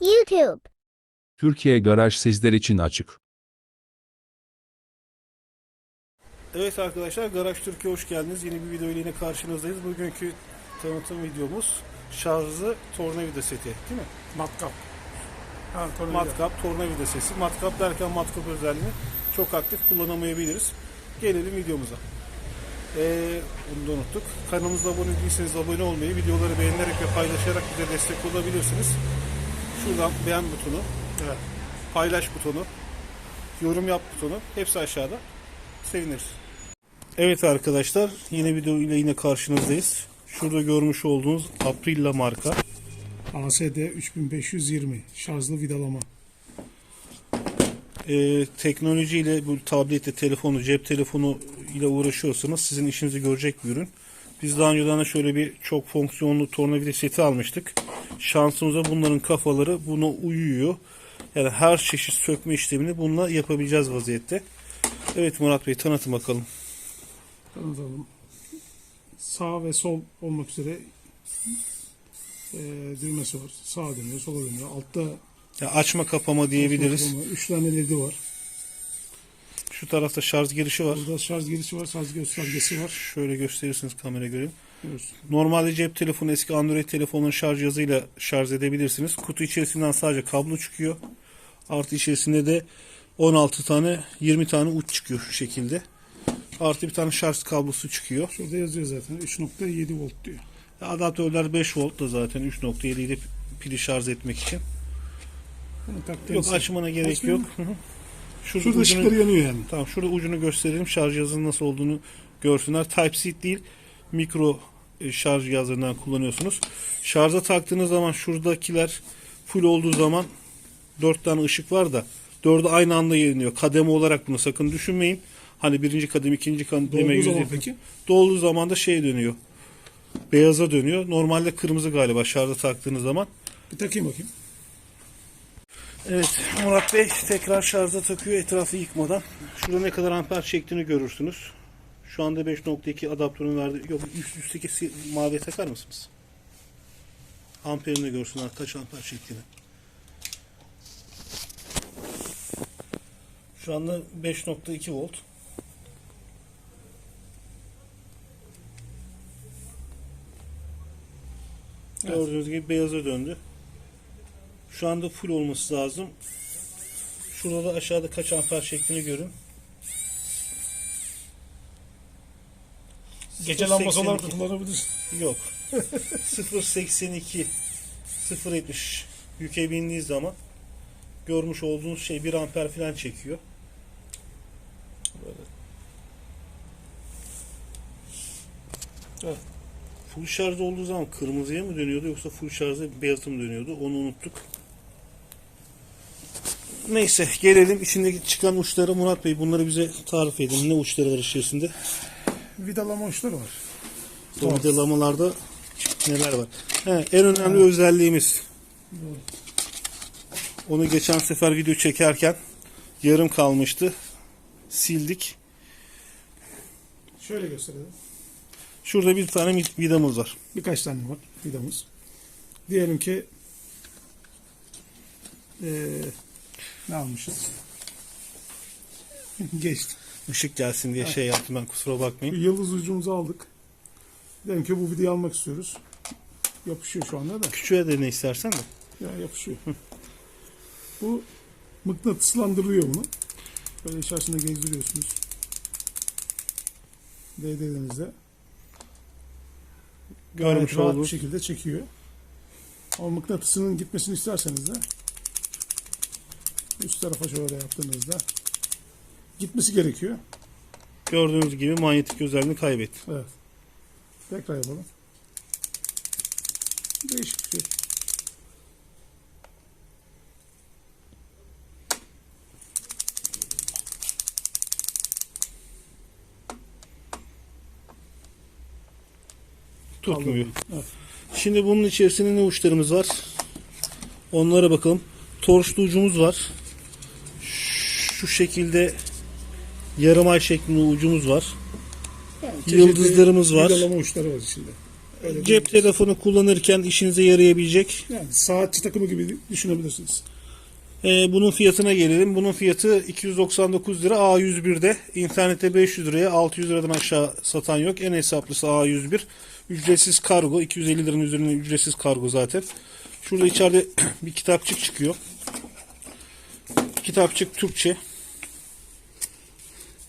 YouTube. Türkiye Garaj sizler için açık. Evet arkadaşlar Garaj Türkiye hoş geldiniz. Yeni bir video ile yine karşınızdayız. Bugünkü tanıtım videomuz şarjlı tornavida seti değil mi? Matkap. Ha, tornavida. Matkap, tornavida sesi. Matkap derken matkap özelliğini çok aktif kullanamayabiliriz. Gelelim videomuza. Ee, bunu da unuttuk. Kanalımıza abone değilseniz abone olmayı, videoları beğenerek ve paylaşarak bize destek olabilirsiniz. Şuradan beğen butonu, Evet. paylaş butonu, yorum yap butonu hepsi aşağıda. Seviniriz. Evet arkadaşlar yeni video ile yine karşınızdayız. Şurada görmüş olduğunuz Aprilla marka. ASD 3520 şarjlı vidalama. Ee, teknolojiyle bu tablette telefonu, cep telefonu ile uğraşıyorsanız sizin işinizi görecek bir ürün. Biz daha önceden de şöyle bir çok fonksiyonlu tornavida seti almıştık. Şansımıza bunların kafaları buna uyuyor. Yani her çeşit sökme işlemini bununla yapabileceğiz vaziyette. Evet Murat Bey tanıtın bakalım. Tanıtalım. Sağ ve sol olmak üzere e, düğmesi var. Sağa dönüyor, sola dönüyor. Altta Ya açma kapama diyebiliriz. 3 tane ledi var. Şu tarafta şarj girişi var. Burada şarj girişi var, şarj göstergesi var. Şöyle gösterirsiniz kamera göreyim. Normalde cep telefonu eski Android telefonun şarj cihazıyla şarj edebilirsiniz. Kutu içerisinden sadece kablo çıkıyor. Artı içerisinde de 16 tane 20 tane uç çıkıyor şu şekilde. Artı bir tane şarj kablosu çıkıyor. Şurada yazıyor zaten 3.7 volt diyor. Adaptörler 5 volt da zaten 3.7 ile pili şarj etmek için. Yok açmana gerek Açmıyor yok. Hı hı. Şurada, Şurada ucunu- ışıkları yanıyor yani. Tamam şurada ucunu gösterelim. Şarj cihazının nasıl olduğunu görsünler. Type-C değil mikro şarj cihazlarından kullanıyorsunuz. Şarja taktığınız zaman şuradakiler full olduğu zaman 4 tane ışık var da 4'ü aynı anda yanıyor. Kademe olarak bunu sakın düşünmeyin. Hani birinci kademe, ikinci kademe yüzde- peki? Dolduğu zaman da şey dönüyor. Beyaza dönüyor. Normalde kırmızı galiba şarja taktığınız zaman. Bir takayım bakayım. Evet Murat Bey tekrar şarja takıyor etrafı yıkmadan. Şurada ne kadar amper çektiğini görürsünüz. Şu anda 5.2 adaptörün verdiği yok üst üstteki maviye takar mısınız? Amperini görsünler kaç amper çektiğini. Şu anda 5.2 volt. Gördüğünüz gibi beyaza döndü. Şu anda full olması lazım. Şurada da aşağıda kaç amper çektiğini görün. Gece 0.82. lambası olarak da kullanabilirsin. Yok. 0.82 0.70 yüke bindiği zaman görmüş olduğunuz şey 1 amper falan çekiyor. Böyle. Evet. Full şarj olduğu zaman kırmızıya mı dönüyordu yoksa full şarjda beyaza mı dönüyordu onu unuttuk. Neyse gelelim içindeki çıkan uçları Murat Bey bunları bize tarif edin. Ne uçları var içerisinde? Vidalama uçları var. O vidalamalarda neler var? He, en önemli özelliğimiz. Onu geçen sefer video çekerken yarım kalmıştı. Sildik. Şöyle gösterelim. Şurada bir tane vid- vidamız var. Birkaç tane var vidamız. Diyelim ki eee ne almışız? Geçtik. Işık gelsin diye şey yaptım ben kusura bakmayın. yıldız ucumuzu aldık. Diyelim ki bu videoyu almak istiyoruz. Yapışıyor şu anda da. Küçüğe de ne istersen de. Ya yapışıyor. bu mıknatıslandırılıyor bunu. Böyle içerisinde gezdiriyorsunuz. Değdiğinizde Görmüş rahat bir şekilde çekiyor. Ama mıknatısının gitmesini isterseniz de üst tarafa şöyle yaptığınızda gitmesi gerekiyor. gördüğünüz gibi manyetik özelliğini kaybetti. Evet. Tekrar yapalım. Değişik bir şey. Tutmuyor. Evet. Şimdi bunun içerisinde ne uçlarımız var? Onlara bakalım. Torçlu ucumuz var. Şu şekilde yarım ay şeklinde ucumuz var. Yani Yıldızlarımız var. Vidalama uçları var içinde. Öyle Cep telefonu kullanırken işinize yarayabilecek. Yani saatçi takımı gibi düşünebilirsiniz. Ee, bunun fiyatına gelelim. Bunun fiyatı 299 lira A101'de. İnternette 500 liraya 600 liradan aşağı satan yok. En hesaplısı A101. Ücretsiz kargo. 250 liranın üzerine ücretsiz kargo zaten. Şurada içeride bir kitapçık çıkıyor. Kitapçık Türkçe.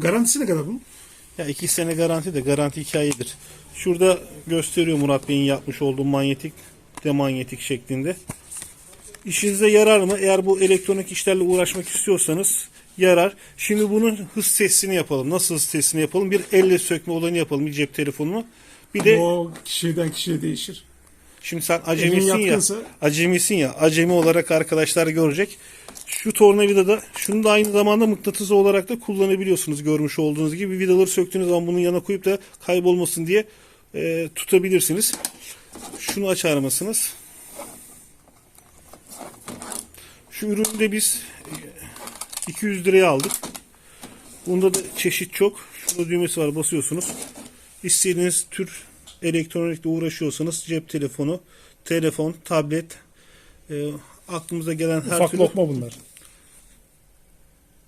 Garantisi ne kadar bunun? Ya iki sene garanti de garanti hikayedir. Şurada gösteriyor Murat Bey'in yapmış olduğu manyetik demanyetik şeklinde. İşinize yarar mı? Eğer bu elektronik işlerle uğraşmak istiyorsanız yarar. Şimdi bunun hız testini yapalım. Nasıl hız testini yapalım? Bir elle sökme olayını yapalım bir cep telefonunu. Bir de O kişiden kişiye değişir. Şimdi sen acemisin ya. Acemisin ya. Acemi olarak arkadaşlar görecek. Şu tornavidada şunu da aynı zamanda mıknatıs olarak da kullanabiliyorsunuz görmüş olduğunuz gibi. Vidaları söktüğünüz zaman bunun yanına koyup da kaybolmasın diye e, tutabilirsiniz. Şunu açar mısınız? Şu ürünü de biz e, 200 liraya aldık. Bunda da çeşit çok. Şurada düğmesi var basıyorsunuz. İstediğiniz tür elektronikle uğraşıyorsanız cep telefonu, telefon, tablet, e, aklımıza gelen her Ufak türlü lokma bunlar.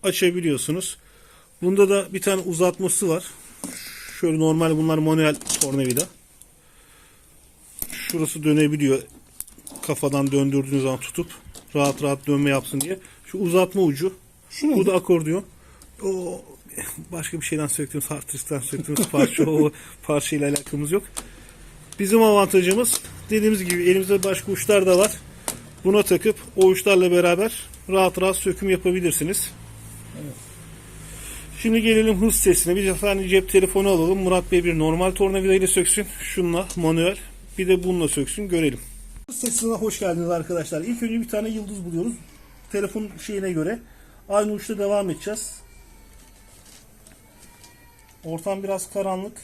açabiliyorsunuz. Bunda da bir tane uzatması var. Şöyle normal bunlar manuel tornavida. Şurası dönebiliyor. Kafadan döndürdüğünüz zaman tutup rahat rahat dönme yapsın diye. Şu uzatma ucu. Şu Bu da akordiyon. O başka bir şeyden söktüğümüz, hard söktüğümüz parça o parçayla alakamız yok. Bizim avantajımız dediğimiz gibi elimizde başka uçlar da var. Buna takıp o uçlarla beraber rahat rahat söküm yapabilirsiniz. Şimdi gelelim hız sesine. Bir tane cep telefonu alalım. Murat Bey bir normal tornavida ile söksün. Şunla manuel. Bir de bununla söksün. Görelim. Hız sesine hoş geldiniz arkadaşlar. İlk önce bir tane yıldız buluyoruz. Telefon şeyine göre. Aynı uçta devam edeceğiz. Ortam biraz karanlık.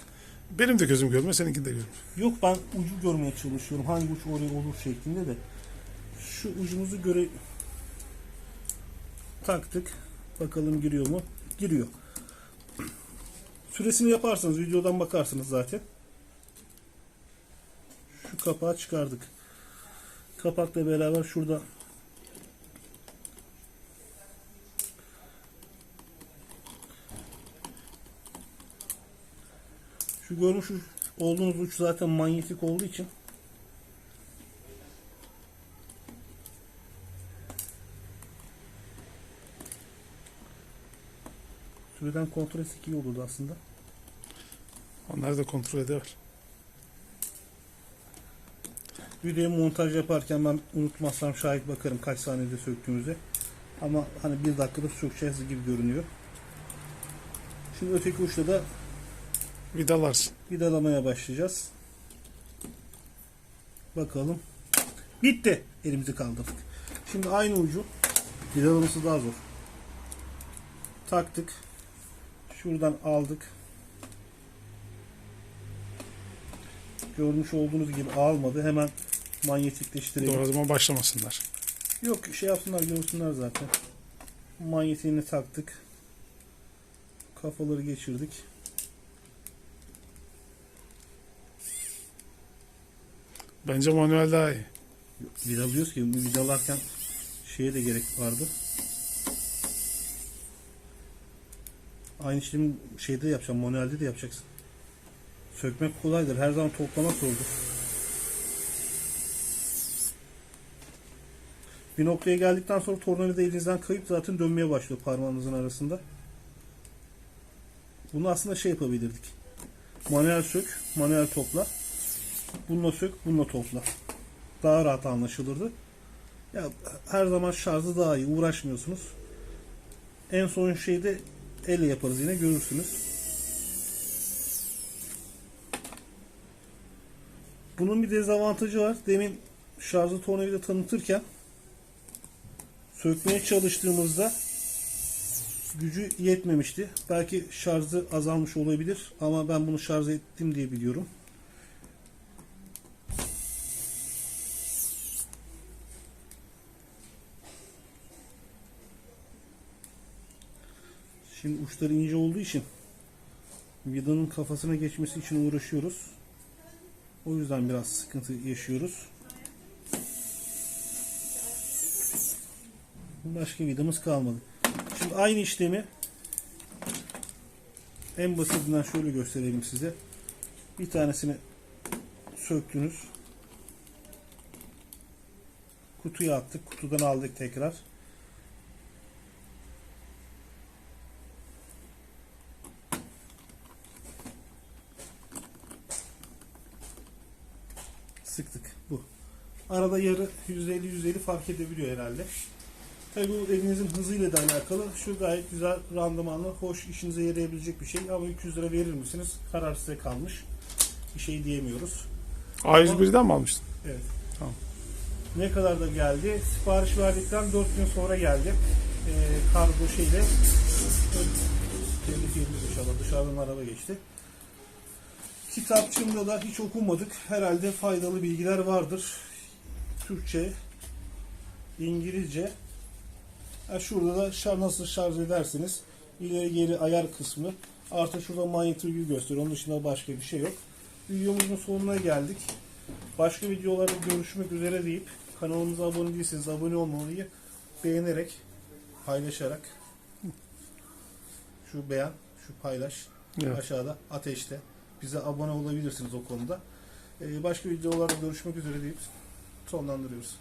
Benim de gözüm görmüyor, seninki de görmüyor. Yok ben ucu görmeye çalışıyorum. Hangi uç oraya olur şeklinde de. Şu ucumuzu göre taktık. Bakalım giriyor mu? Giriyor. Süresini yaparsanız videodan bakarsınız zaten. Şu kapağı çıkardık. Kapakla beraber şurada Şu görmüş olduğunuz uç zaten manyetik olduğu için Süreden kontrol etsek iyi olurdu aslında. Onları da kontrol eder. Videoyu montaj yaparken ben unutmazsam şahit bakarım kaç saniyede söktüğümüze. Ama hani bir dakikada sökeceğiz gibi görünüyor. Şimdi öteki uçta da Vidalarsın. vidalamaya başlayacağız. Bakalım. Bitti. Elimizi kaldırdık. Şimdi aynı ucu vidalaması daha zor. Taktık. Şuradan aldık. Görmüş olduğunuz gibi almadı. Hemen manyetikleştirelim. Doğru zaman başlamasınlar. Yok şey yapsınlar görsünler zaten. Manyetiğini taktık. Kafaları geçirdik. Bence manuel daha iyi. Vidalıyoruz ki vidalarken şeye de gerek vardı. Aynı işlemi şeyde yapacağım, manuelde de yapacaksın. Sökmek kolaydır. Her zaman toplamak zordur. Bir noktaya geldikten sonra tornavida elinizden kayıp zaten dönmeye başlıyor parmağınızın arasında. Bunu aslında şey yapabilirdik. Manuel sök, manuel topla. Bununla sök, bununla topla daha rahat anlaşılırdı. Ya her zaman şarjı daha iyi. Uğraşmıyorsunuz. En son şeyde elle yaparız yine görürsünüz. Bunun bir dezavantajı var. Demin şarjı tornavida tanıtırken sökmeye çalıştığımızda gücü yetmemişti. Belki şarjı azalmış olabilir ama ben bunu şarj ettim diye biliyorum. Şimdi uçları ince olduğu için vidanın kafasına geçmesi için uğraşıyoruz. O yüzden biraz sıkıntı yaşıyoruz. Başka vidamız kalmadı. Şimdi aynı işlemi en basitinden şöyle göstereyim size. Bir tanesini söktünüz. Kutuya attık. Kutudan aldık tekrar. Sıktık. Bu. Arada yarı %50-%50 fark edebiliyor herhalde. Tabii bu elinizin hızıyla da alakalı. Şu gayet güzel randımanlı, hoş işinize yarayabilecek bir şey. Ama 200 lira verir misiniz? Karar size kalmış. Bir şey diyemiyoruz. A101'den mi almıştın? Evet. Tamam. Ne kadar da geldi? Sipariş verdikten 4 gün sonra geldi. Ee, kargo şeyle yedik inşallah. Dışarıdan araba geçti. Kitapçığımda da hiç okumadık. Herhalde faydalı bilgiler vardır. Türkçe, İngilizce. Ha şurada da şar nasıl şarj edersiniz. İleri geri ayar kısmı. Artı şurada manyetürgü gösteriyor. Onun dışında başka bir şey yok. Videomuzun sonuna geldik. Başka videolarda görüşmek üzere deyip kanalımıza abone değilseniz abone olmayı beğenerek paylaşarak şu beğen, şu paylaş Evet. aşağıda ateşte bize abone olabilirsiniz o konuda. Ee, başka videolarda görüşmek üzere deyip sonlandırıyoruz.